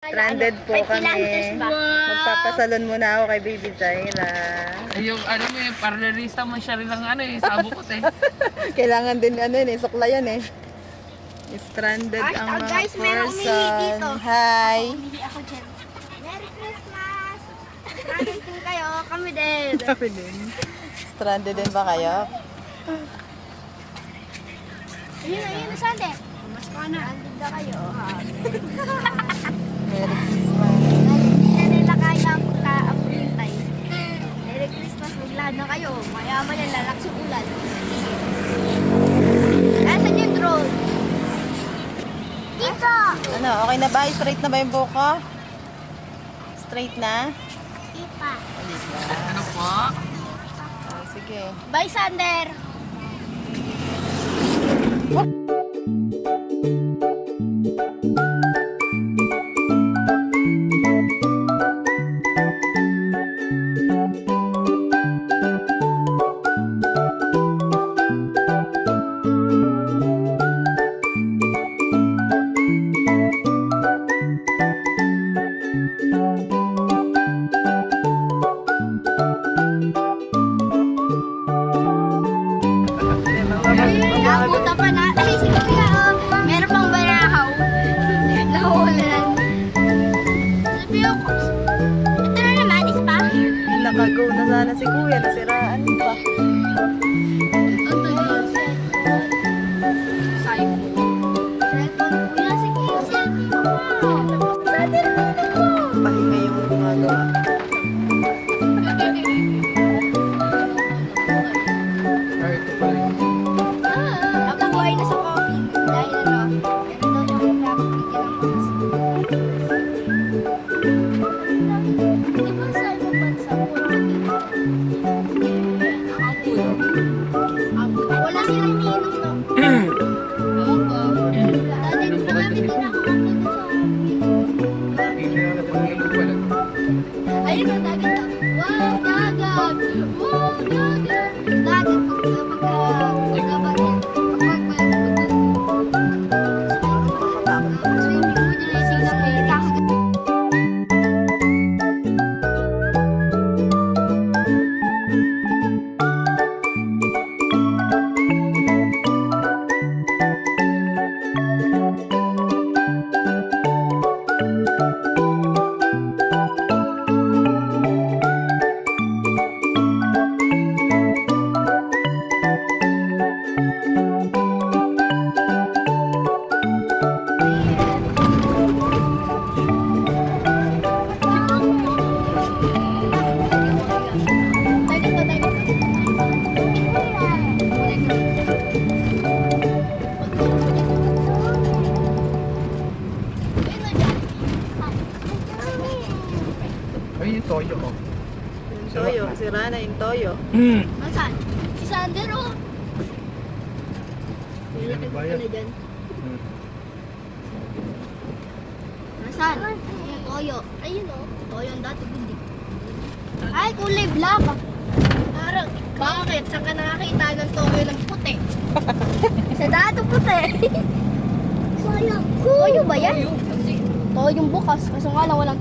Stranded po kami. Magpapasalon muna ako kay Baby Zaira. Ay, yung ano mo yung parlerista mo siya rin lang ano eh, sabukot eh. Kailangan din ano yun eh, suklayan eh. Stranded ang ah, mga guys, person. dito. Hi! Hindi ako dyan. Merry Christmas! Stranded din kayo, kami din. Sabi din. Stranded din ba kayo? Ayun, ayun, saan Mas ka na. Stranded na kayo. Merry Christmas. Hindi na nila kaya ang pagka-apurintay. Merry Christmas, maglahad na kayo. Mayaman yan, lalaks yung ulan. Nasaan yung drone? Dito! Ano, okay na ba? Straight na ba yung buhok ko? Straight na? Ipa. Ano po? Oh, sige. Bye, Sander! Nabuta pa na. Ay, si Kuya, oh. Meron pang barahaw. Nahulan. Sabi ako, ito na naman, is pa? Nakago na sana si Kuya, nasiraan pa. Pahinga yung gumagawa. 的녕 하. Ay, yung toyo oh. Yung toyo, sira na yung toyo. Nasaan? Si Sander oh. Ko Bayad. na dyan. Nasaan? Yung toyo. Ayun oh. Toyo ang dati hindi. Ay, kulay black. Parang, bakit? Saan ka nakakita ng toyo ng puti? Sa dati puti. Toyo. Toyo ba yan? Toyo yung bukas. Kaso nga lang walang